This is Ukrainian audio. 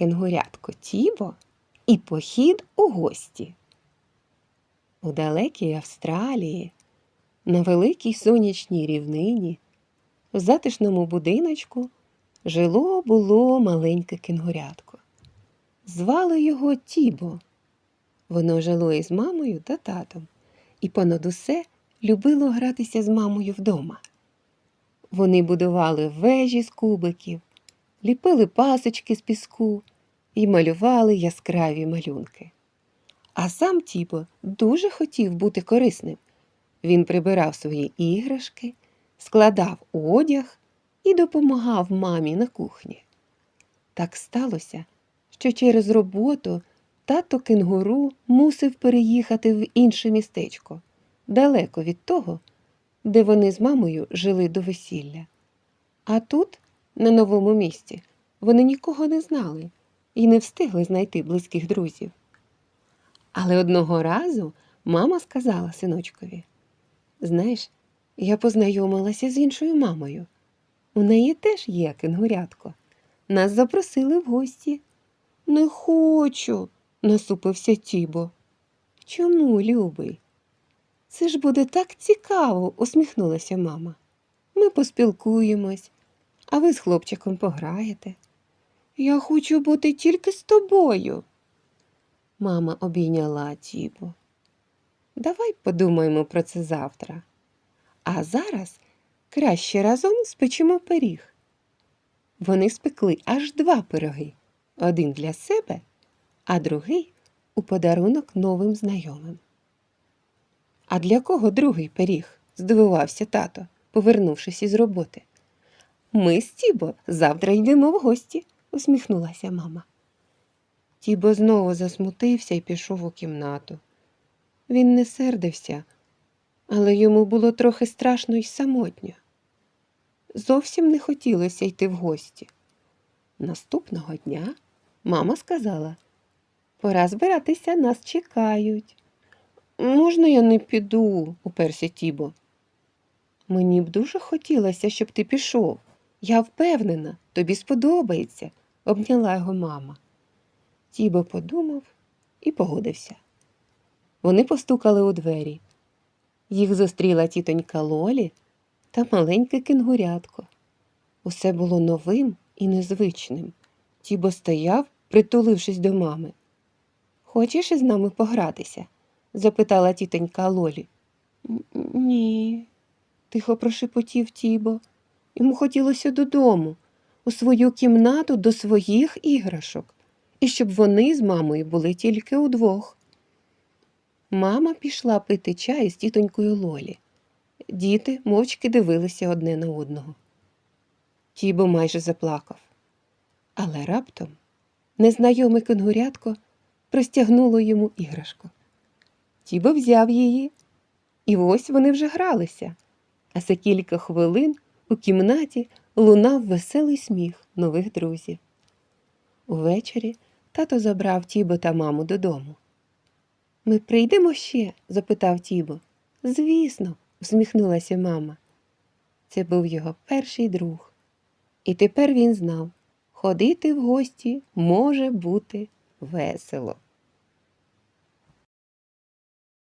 кенгурятко Тібо і похід у гості. У далекій Австралії, на великій сонячній рівнині, в затишному будиночку жило було маленьке кенгурятко. Звали його Тібо. Воно жило із мамою та татом і понад усе любило гратися з мамою вдома. Вони будували вежі з кубиків, ліпили пасочки з піску і малювали яскраві малюнки. А сам Тібо дуже хотів бути корисним. Він прибирав свої іграшки, складав одяг і допомагав мамі на кухні. Так сталося, що через роботу тато кенгуру мусив переїхати в інше містечко, далеко від того, де вони з мамою жили до весілля. А тут, на новому місці, вони нікого не знали і не встигли знайти близьких друзів. Але одного разу мама сказала синочкові: Знаєш, я познайомилася з іншою мамою. У неї теж є кенгурятко. Нас запросили в гості. Не хочу, насупився Тібо. Чому, любий? Це ж буде так цікаво, усміхнулася мама. Ми поспілкуємось, а ви з хлопчиком пограєте. Я хочу бути тільки з тобою. Мама обійняла Тібо. Давай подумаємо про це завтра. А зараз краще разом спечемо пиріг. Вони спекли аж два пироги один для себе, а другий у подарунок новим знайомим. А для кого другий пиріг? здивувався тато, повернувшись із роботи. Ми з Тібо завтра йдемо в гості, усміхнулася мама. Тібо знову засмутився і пішов у кімнату. Він не сердився, але йому було трохи страшно й самотньо. Зовсім не хотілося йти в гості. Наступного дня мама сказала Пора збиратися, нас чекають. Можна я не піду, уперся Тібо. Мені б дуже хотілося, щоб ти пішов. Я впевнена, тобі сподобається, обняла його мама. Тібо подумав і погодився. Вони постукали у двері. Їх зустріла тітонька Лолі та маленьке кенгурятко. Усе було новим і незвичним. Тібо стояв, притулившись до мами. Хочеш із нами погратися? запитала тітонька Лолі. Ні, тихо прошепотів Тібо. Йому хотілося додому, у свою кімнату до своїх іграшок, і щоб вони з мамою були тільки удвох. Мама пішла пити чай з тітонькою Лолі. Діти мовчки дивилися одне на одного. Тібо майже заплакав. Але раптом незнайоме кенгурятко простягнуло йому іграшку. Тібо взяв її, і ось вони вже гралися. А за кілька хвилин у кімнаті лунав веселий сміх нових друзів. Увечері тато забрав Тібо та маму додому. Ми прийдемо ще? запитав Тібо. Звісно, усміхнулася мама. Це був його перший друг. І тепер він знав, ходити в гості може бути весело.